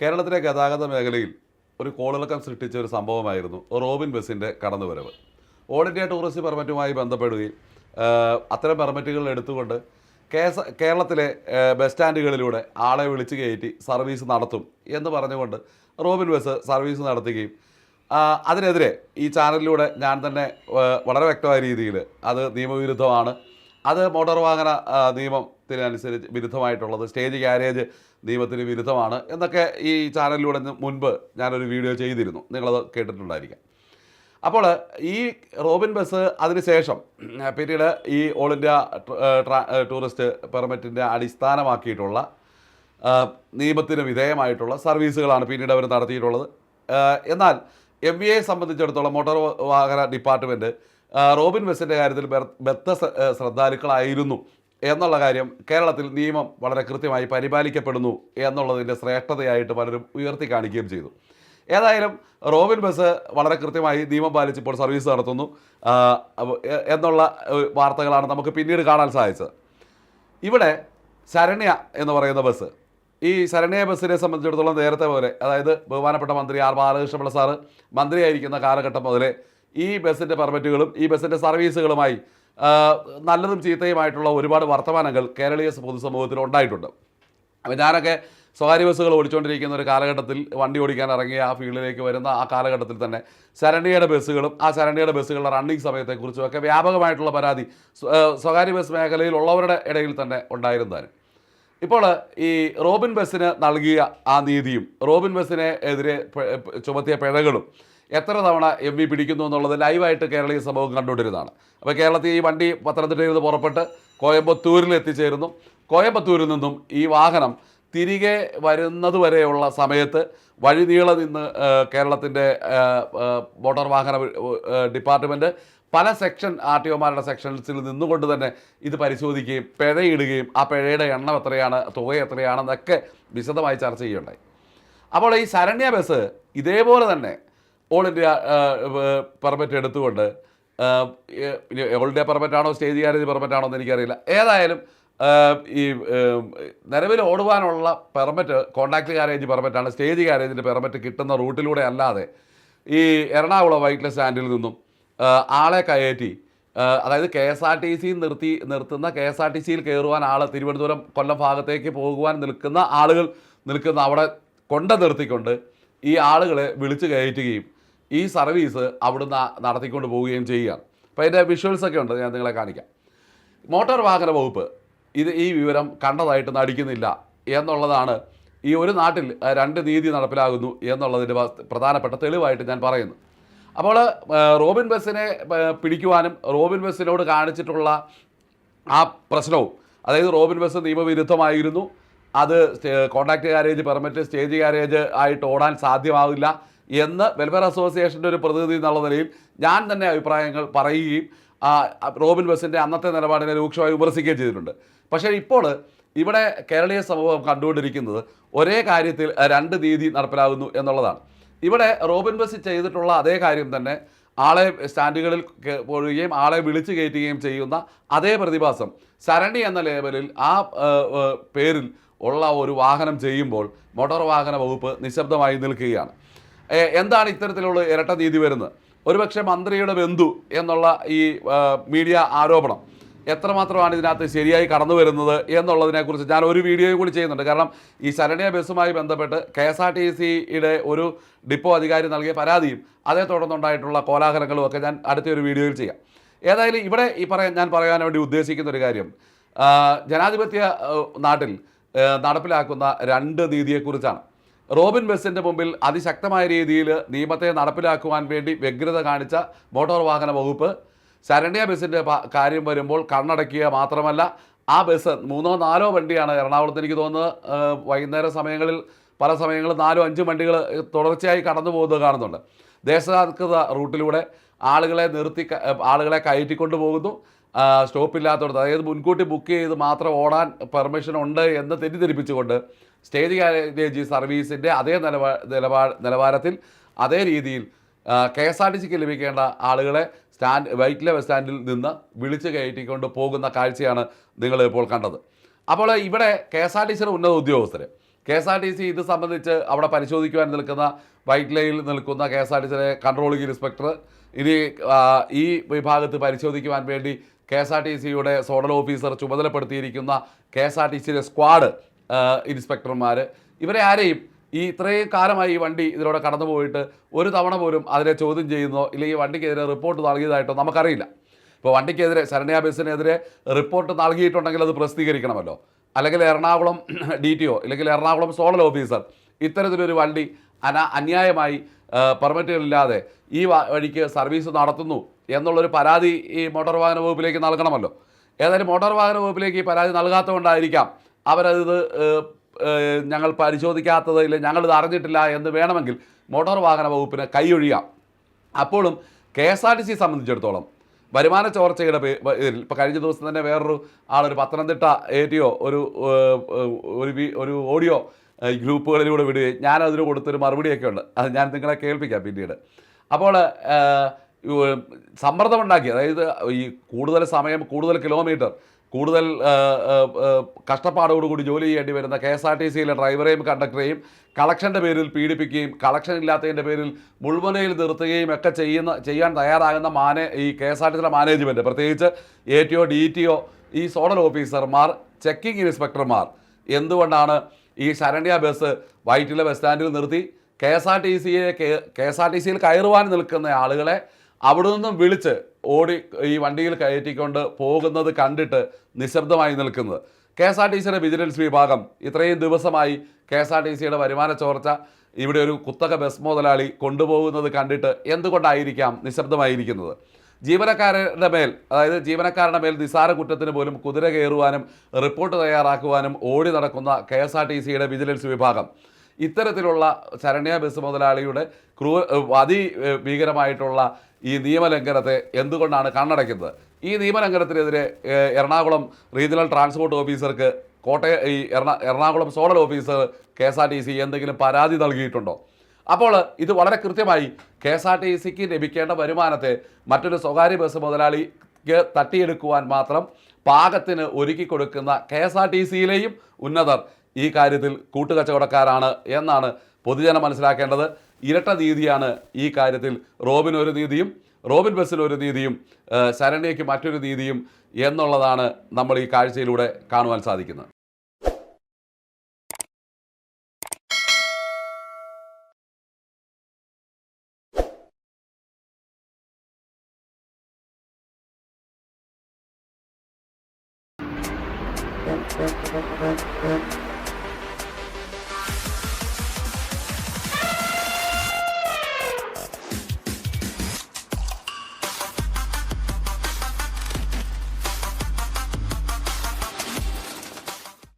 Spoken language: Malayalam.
കേരളത്തിലെ ഗതാഗത മേഖലയിൽ ഒരു കോളിളക്കം സൃഷ്ടിച്ച ഒരു സംഭവമായിരുന്നു റോബിൻ ബസ്സിന്റെ കടന്നുവരവ്. ഓൾ ഇന്ത്യ ടൂറിസ്റ്റ് പെർമിറ്റുമായി ബന്ധപ്പെടുകയും അത്തരം പെർമിറ്റുകൾ എടുത്തുകൊണ്ട് കേസ കേരളത്തിലെ ബസ് സ്റ്റാൻഡുകളിലൂടെ ആളെ വിളിച്ച് കയറ്റി സർവീസ് നടത്തും എന്ന് പറഞ്ഞുകൊണ്ട് റോബിൻ ബസ് സർവീസ് നടത്തുകയും അതിനെതിരെ ഈ ചാനലിലൂടെ ഞാൻ തന്നെ വളരെ വ്യക്തമായ രീതിയിൽ അത് നിയമവിരുദ്ധമാണ്. അത് മോട്ടോർ വാഹന നിയമത്തിനനുസരിച്ച് വിരുദ്ധമായിട്ടുള്ളത്. സ്റ്റേജ് കാരേജ് നിയമത്തിന് വിരുദ്ധമാണ് എന്നൊക്കെ ഈ ചാനലിലൂടെ മുൻപ് ഞാനൊരു വീഡിയോ ചെയ്തിരുന്നു. നിങ്ങളത് കേട്ടിട്ടുണ്ടായിരിക്കാം. അപ്പോൾ ഈ റോബിൻ ബസ് അതിനുശേഷം ശേഷം പിന്നീട് ഈ ഓൾ ഇന്ത്യ ടൂറിസ്റ്റ് പെർമിറ്റിന്റെ അടിസ്ഥാനമാക്കിയിട്ടുള്ള നിയമത്തിന് വിധേയമായിട്ടുള്ള സർവീസുകളാണ് പിന്നീട് അവർ നടത്തിയിട്ടുള്ളത്. എന്നാൽ എം ബി എ സംബന്ധിച്ചിടത്തോളം മോട്ടോർ വാഹന ഡിപ്പാർട്ട്മെന്റ് റോബിൻ ബസ്സിന്റെ കാര്യത്തിൽ ബദ്ധ ശ്രദ്ധാലുക്കളായിരുന്നു. എന്നുള്ള കാര്യം കേരളത്തിൽ നിയമം വളരെ കൃത്യമായി പരിപാലിക്കപ്പെടുന്നു എന്നുള്ളതിന്റെ ശ്രേഷ്ഠതയായിട്ട് പലരും ഉയർത്തി കാണിക്കുകയും ചെയ്തു. ഏതായാലും റോബിൻ ബസ് വളരെ കൃത്യമായി നിയമം പാലിച്ചിപ്പോൾ സർവീസ് നടത്തുന്നു. എന്നുള്ള വാർത്തകളാണ് നമുക്ക് പിന്നീട് കാണാൻ സാധിച്ചത്. ഇവിടെ ശരണ്യ എന്ന് പറയുന്ന ബസ് ഈ ശരണ്യ ബസ്സിനെ സംബന്ധിച്ചിടത്തോളം നേരത്തെ പോലെ അതായത് ബഹുമാനപ്പെട്ട മന്ത്രി ആർ ബാലകൃഷ്ണപിള്ള സാറ് മന്ത്രിയായിരിക്കുന്ന കാലഘട്ടം മുതലേ ഈ ബസ്സിന്റെ പെർമിറ്റുകളും ഈ ബസ്സിന്റെ സർവീസുകളുമായി നല്ലതും ചീത്തയുമായിട്ടുള്ള ഒരുപാട് വർത്തമാനങ്ങൾ കേരളീയ പൊതുസമൂഹത്തിൽ ഉണ്ടായിട്ടുണ്ട്. അപ്പോൾ ഞാനൊക്കെ സ്വകാര്യ ബസ്സുകൾ ഓടിച്ചുകൊണ്ടിരിക്കുന്ന ഒരു കാലഘട്ടത്തിൽ വണ്ടി ഓടിക്കാൻ ഇറങ്ങിയ ആ ഫീൽഡിലേക്ക് വരുന്ന ആ കാലഘട്ടത്തിൽ തന്നെ ശരണ്യയുടെ ബസ്സുകളും ആ ശരണ്യയുടെ ബസ്സുകളുടെ റണ്ണിങ് സമയത്തെക്കുറിച്ചും ഒക്കെ വ്യാപകമായിട്ടുള്ള പരാതി സ്വകാര്യ ബസ് മേഖലയിൽ ഉള്ളവരുടെ ഇടയിൽ തന്നെ ഉണ്ടായിരുന്നതാണ് ഇപ്പോൾ ഈ റോബിൻ ബസ്സിന് നൽകിയ ആ നീതിയും റോബിൻ ബസ്സിനെ എതിരെ ചുമത്തിയ പിഴകളും എത്ര തവണ എം വി പിടിക്കുന്നു എന്നുള്ളത് ലൈവായിട്ട് കേരളീയ സമൂഹം കണ്ടുകൊണ്ടിരുന്നതാണ്. അപ്പോൾ കേരളത്തിൽ ഈ വണ്ടി പത്തനംതിട്ടയിൽ നിന്ന് പുറപ്പെട്ട് കോയമ്പത്തൂരിൽ എത്തിച്ചേരുന്നു. കോയമ്പത്തൂരിൽ നിന്നും ഈ വാഹനം തിരികെ വരുന്നതുവരെയുള്ള സമയത്ത് വഴിനീളെ നിന്ന് കേരളത്തിന്റെ മോട്ടോർ വാഹന ഡിപ്പാർട്ട്മെന്റ് പല സെക്ഷൻ ആർ ടി ഒമാരുടെ സെക്ഷൻസിൽ നിന്നുകൊണ്ട് തന്നെ ഇത് പരിശോധിക്കുകയും പിഴയിടുകയും ആ പിഴയുടെ എണ്ണം എത്രയാണ് തുക എത്രയാണെന്നൊക്കെ വിശദമായി ചർച്ച ചെയ്യുകയുണ്ടായി. അപ്പോൾ ഈ ശരണ്യ ബസ് ഇതേപോലെ തന്നെ ഓൾ ഇന്ത്യ പെർമിറ്റ് എടുത്തുകൊണ്ട് ഓൾ ഇന്ത്യ പെർമിറ്റാണോ സ്റ്റേജ് ഗ്യാരേജ് പെർമിറ്റാണോ എന്ന് എനിക്കറിയില്ല. ഏതായാലും ഈ നിലവിൽ ഓടുവാനുള്ള പെർമിറ്റ് കോൺട്രാക്ട് ഗ്യാരേജ് പെർമിറ്റാണ് സ്റ്റേജ് ഗ്യാരേജിന്റെ പെർമിറ്റ് കിട്ടുന്ന റൂട്ടിലൂടെ അല്ലാതെ ഈ എറണാകുളം വൈറ്റ്ലെസ് സ്റ്റാൻഡിൽ നിന്നും ആളെ കയറ്റി. അതായത് K S R T C നിർത്തി നിർത്തുന്ന കെ എസ് ആർ ടി സിയിൽ കയറുവാൻ ആൾ തിരുവനന്തപുരം കൊല്ലം ഭാഗത്തേക്ക് പോകുവാൻ നിൽക്കുന്ന ആളുകൾ നിൽക്കുന്ന അവിടെ കൊണ്ട നിർത്തിക്കൊണ്ട് ഈ ആളുകളെ വിളിച്ചു കയറ്റുകയും ഈ സർവീസ് അവിടുന്ന് നടത്തിക്കൊണ്ട് പോവുകയും ചെയ്യുകയാണ്. അപ്പോൾ അതിന്റെ വിഷ്വൽസൊക്കെ ഉണ്ട് ഞാൻ നിങ്ങളെ കാണിക്കാം. മോട്ടോർ വാഹന വകുപ്പ് ഇത് ഈ വിവരം കണ്ടതായിട്ട് നടിക്കുന്നില്ല എന്നുള്ളതാണ് ഈ ഒരു നാട്ടിൽ രണ്ട് നീതി നടപ്പിലാകുന്നു എന്നുള്ളതിന്റെ പ്രധാനപ്പെട്ട തെളിവായിട്ട് ഞാൻ പറയുന്നു അപ്പോൾ റോബിൻ ബസ്സിനെ പിടിക്കുവാനും റോബിൻ ബസ്സിനോട് കാണിച്ചിട്ടുള്ള ആ പ്രശ്നവും അതായത് റോബിൻ ബസ് നിയമവിരുദ്ധമായിരുന്നു. അത് contract carriage permit stage carriage ആയിട്ട് ഓടാൻ സാധ്യമാവില്ല എന്ന് വെൽഫെയർ അസോസിയേഷന്റെ ഒരു പ്രതിനിധി എന്നുള്ള നിലയിൽ ഞാൻ തന്നെ അഭിപ്രായങ്ങൾ പറയുകയും റോബിൻ ബസ്സിന്റെ അന്നത്തെ നിലപാടിനെ രൂക്ഷമായി വിമർശിക്കുകയും ചെയ്തിട്ടുണ്ട്. പക്ഷേ ഇപ്പോൾ ഇവിടെ കേരളീയ സമൂഹം കണ്ടുകൊണ്ടിരിക്കുന്നത് ഒരേ കാര്യത്തിൽ രണ്ട് നീതി നടപ്പിലാകുന്നു എന്നുള്ളതാണ്. ഇവിടെ റോബിൻ ബസ് ചെയ്തിട്ടുള്ള അതേ കാര്യം തന്നെ ആളെ സ്റ്റാൻഡുകളിൽ പോഴുകയും ആളെ വിളിച്ചു കയറ്റുകയും ചെയ്യുന്ന അതേ പ്രതിഭാസം. സരണി എന്ന ലേബലിൽ ആ, പേരിൽ ഉള്ള ഒരു വാഹനം ചെയ്യുമ്പോൾ മോട്ടോർ വാഹന വകുപ്പ് നിശബ്ദമായി നിൽക്കുകയാണ്. എന്താണ് ഇത്തരത്തിലുള്ള ഇരട്ട നീതി വരുന്നത്? ഒരുപക്ഷെ മന്ത്രിയുടെ ബന്ധു എന്നുള്ള ഈ മീഡിയ ആരോപണം. എത്രമാത്രമാണ് ഇതിനകത്ത് ശരിയായി കടന്നു വരുന്നത് എന്നുള്ളതിനെക്കുറിച്ച് ഞാൻ ഒരു വീഡിയോയും കൂടി ചെയ്യുന്നുണ്ട്. കാരണം ഈ ശരണ്യ ബസ്സുമായി ബന്ധപ്പെട്ട് കെ എസ് ആർ ടി സിയുടെ ഒരു ഡിപ്പോ അധികാരി നൽകിയ പരാതിയും അതേ തുടർന്നുണ്ടായിട്ടുള്ള കോലാഹലങ്ങളും ഒക്കെ ഞാൻ അടുത്ത ഒരു വീഡിയോയിൽ ചെയ്യാം. ഏതായാലും ഇവിടെ ഈ പറയാൻ ഞാൻ പറയാൻ വേണ്ടി ഉദ്ദേശിക്കുന്ന ഒരു കാര്യം ജനാധിപത്യ നാട്ടിൽ നടപ്പിലാക്കുന്ന രണ്ട് നീതിയെക്കുറിച്ചാണ് റോബിൻ ബസ്സിന്റെ മുമ്പിൽ അതിശക്തമായ രീതിയിൽ നിയമത്തെ നടപ്പിലാക്കുവാൻ വേണ്ടി വ്യഗ്രത കാണിച്ച മോട്ടോർ വാഹന വകുപ്പ് ശരണ്യ ബസ്സിന്റെ കാര്യം വരുമ്പോൾ കണ്ണടക്കുക മാത്രമല്ല ആ ബസ് മൂന്നോ നാലോ വണ്ടിയാണ് എറണാകുളത്ത് എനിക്ക് തോന്നുന്നത്. വൈകുന്നേര സമയങ്ങളിൽ പല സമയങ്ങളിൽ നാലോ അഞ്ചും വണ്ടികൾ തുടർച്ചയായി കടന്നു പോകുന്നത് കാണുന്നുണ്ട്. ദേശസാത്കൃത റൂട്ടിലൂടെ ആളുകളെ നിർത്തി ആളുകളെ കയറ്റിക്കൊണ്ട് പോകുന്നു. സ്റ്റോപ്പില്ലാത്തടത്ത് അതായത് മുൻകൂട്ടി ബുക്ക് ചെയ്ത് മാത്രം ഓടാൻ പെർമിഷൻ ഉണ്ട് എന്ന് തെറ്റിദ്ധരിപ്പിച്ചുകൊണ്ട് സ്റ്റേജ് ഗാരേജ് സർവീസിന്റെ അതേ നിലവാ നിലവാരത്തിൽ അതേ രീതിയിൽ കെ എസ് ആർ ടി സിക്ക് ലഭിക്കേണ്ട ആളുകളെ സ്റ്റാൻഡ് വൈറ്റില ബസ് സ്റ്റാൻഡിൽ നിന്ന് വിളിച്ച് കയറ്റിക്കൊണ്ട് പോകുന്ന കാഴ്ചയാണ് നിങ്ങൾ ഇപ്പോൾ കണ്ടത്. അപ്പോൾ ഇവിടെ കെ എസ് ആർ ടി സിയുടെ ഉന്നത ഉദ്യോഗസ്ഥർ K S R T C ഇത് സംബന്ധിച്ച് അവിടെ പരിശോധിക്കുവാൻ നിൽക്കുന്ന വൈറ്റ് ലൈനിൽ നിൽക്കുന്ന കെ എസ് ആർ ടി സിയുടെ കൺട്രോളിംഗ് ഇൻസ്പെക്ടർ ഇനി ഈ വിഭാഗത്ത് പരിശോധിക്കുവാൻ വേണ്ടി കെ എസ് ആർ ടി സിയുടെ സോണൽ ഓഫീസർ ചുമതലപ്പെടുത്തിയിരിക്കുന്ന കെ എസ് ആർ ടി സിയുടെ സ്ക്വാഡ് ഇൻസ്പെക്ടർമാർ ഇവരെ ആരെയും ഈ ഇത്രയും കാലമായി ഈ വണ്ടി ഇതിലൂടെ കടന്നു പോയിട്ട് ഒരു തവണ പോലും അതിനെ ചോദ്യം ചെയ്യുന്നോ ഇല്ലെങ്കിൽ വണ്ടിക്കെതിരെ റിപ്പോർട്ട് നൽകിയതായിട്ടോ നമുക്കറിയില്ല. ഇപ്പോൾ വണ്ടിക്കെതിരെ ശരണ്യ ബസ്സിനെതിരെ റിപ്പോർട്ട് നൽകിയിട്ടുണ്ടെങ്കിൽ അത് പ്രസിദ്ധീകരിക്കണമല്ലോ. അല്ലെങ്കിൽ എറണാകുളം ഡി ടി ഒ അല്ലെങ്കിൽ എറണാകുളം സോണൽ ഓഫീസർ ഇത്തരത്തിലൊരു വണ്ടി അന അന്യായമായി പെർമിറ്റുകളില്ലാതെ ഈ വഴിക്ക് സർവീസ് നടത്തുന്നു എന്നുള്ളൊരു പരാതി ഈ മോട്ടോർ വാഹന വകുപ്പിലേക്ക് നൽകണമല്ലോ. ഏതായാലും മോട്ടോർ വാഹന വകുപ്പിലേക്ക് ഈ പരാതി നൽകാത്തതുകൊണ്ടായിരിക്കാം അവരത് ഞങ്ങൾ പരിശോധിക്കാത്തത് ഇല്ല ഞങ്ങളിത് അറിഞ്ഞിട്ടില്ല എന്ന് വേണമെങ്കിൽ മോട്ടോർ വാഹന വകുപ്പിന് കൈയൊഴിയാം. അപ്പോഴും K S R T C സംബന്ധിച്ചിടത്തോളം വരുമാന ചോർച്ചയുടെ പേ ഇപ്പോൾ കഴിഞ്ഞ ദിവസം തന്നെ വേറൊരു ആളൊരു പത്തനംതിട്ട ഏറ്റിയോ ഒരു ഒരു ഒരു ഓഡിയോ ഗ്രൂപ്പുകളിലൂടെ വിടുകയും ഞാനതിന് കൊടുത്തൊരു മറുപടിയൊക്കെ ഉണ്ട്. അത് ഞാൻ നിങ്ങളെ കേൾപ്പിക്കാം പിന്നീട്. അപ്പോൾ സമ്മർദ്ദമുണ്ടാക്കി. അതായത് ഈ കൂടുതൽ സമയം കൂടുതൽ കിലോമീറ്റർ കൂടുതൽ കഷ്ടപ്പാടോടുകൂടി ജോലി ചെയ്യേണ്ടി വരുന്ന കെ എസ് ആർ ടി സിയിലെ ഡ്രൈവറെയും കണ്ടക്ടറെയും കളക്ഷന്റെ പേരിൽ പീഡിപ്പിക്കുകയും കളക്ഷൻ ഇല്ലാത്തതിന്റെ പേരിൽ മുൾമുനയിൽ നിർത്തുകയും ഒക്കെ ചെയ്യുന്ന ചെയ്യാൻ തയ്യാറാകുന്ന മാനേ ഈ കെ എസ് ആർ ടി സിയുടെ മാനേജ്മെന്റ്. പ്രത്യേകിച്ച് A T O D T O ഈ സോണൽ ഓഫീസർമാർ ചെക്കിംഗ് ഇൻസ്പെക്ടർമാർ. എന്തുകൊണ്ടാണ് ഈ ശരണ്യ ബസ് വൈറ്റിലെ ബസ് സ്റ്റാൻഡിൽ നിർത്തി? കെ എസ് ആർ ടി സിയെ കെ എസ് ആർ ടി സിയിൽ കയറുവാൻ നിൽക്കുന്ന ആളുകളെ അവിടെ നിന്നും വിളിച്ച് ഓടി ഈ വണ്ടിയിൽ കയറ്റിക്കൊണ്ട് പോകുന്നത് കണ്ടിട്ട് നിശബ്ദമായി നിൽക്കുന്നത്. കെ എസ് ആർ ടി സിയുടെ വിജിലൻസ് വിഭാഗം ഇത്രയും ദിവസമായി കെ എസ് ആർ ടി സിയുടെ വരുമാന ചോർച്ച ഇവിടെ ഒരു കുത്തക ബസ് മുതലാളി കൊണ്ടുപോകുന്നത് കണ്ടിട്ട് എന്തുകൊണ്ടായിരിക്കാം നിശബ്ദമായിരിക്കുന്നത്? ജീവനക്കാരുടെ മേൽ അതായത് ജീവനക്കാരുടെ മേൽ നിസാര കുറ്റത്തിന് പോലും കുതിര കയറുവാനും റിപ്പോർട്ട് തയ്യാറാക്കുവാനും ഓടി നടക്കുന്ന കെ എസ് ആർ ടി സിയുടെ വിജിലൻസ് വിഭാഗം ഇത്തരത്തിലുള്ള ശരണ്യ ബസ് മുതലാളിയുടെ ക്രൂ അതി ഭീകരമായിട്ടുള്ള ഈ നിയമലംഘനത്തെ എന്തുകൊണ്ടാണ് കണ്ണടയ്ക്കുന്നത്? ഈ നിയമലംഘനത്തിനെതിരെ എറണാകുളം റീജിയണൽ ട്രാൻസ്പോർട്ട് ഓഫീസർക്ക് കോട്ടയം ഈ എറണാ Ernakulam zonal officer K S R T C എന്തെങ്കിലും പരാതി നൽകിയിട്ടുണ്ടോ? അപ്പോൾ ഇത് വളരെ കൃത്യമായി കെ എസ് ആർ ടി സിക്ക് ലഭിക്കേണ്ട വരുമാനത്തെ മറ്റൊരു സ്വകാര്യ ബസ് മുതലാളിക്ക് തട്ടിയെടുക്കുവാൻ മാത്രം പാകത്തിന് ഒരുക്കി കൊടുക്കുന്ന കെ എസ് ആർ ടി സിയിലെയും ഉന്നതർ ഈ കാര്യത്തിൽ കൂട്ടുകച്ചവടക്കാരാണ് എന്നാണ് പൊതുജനം മനസ്സിലാക്കേണ്ടത്. ഇരട്ട നീതിയാണ് ഈ കാര്യത്തിൽ റോബിൻ ഒരു നീതിയും റോബിൻ ബസ്സിന് ഒരു നീതിയും ശരണ്യയ്ക്ക് മറ്റൊരു നീതിയും എന്നുള്ളതാണ് നമ്മൾ ഈ കാഴ്ചയിലൂടെ കാണുവാൻ സാധിക്കുന്നത് Thank you.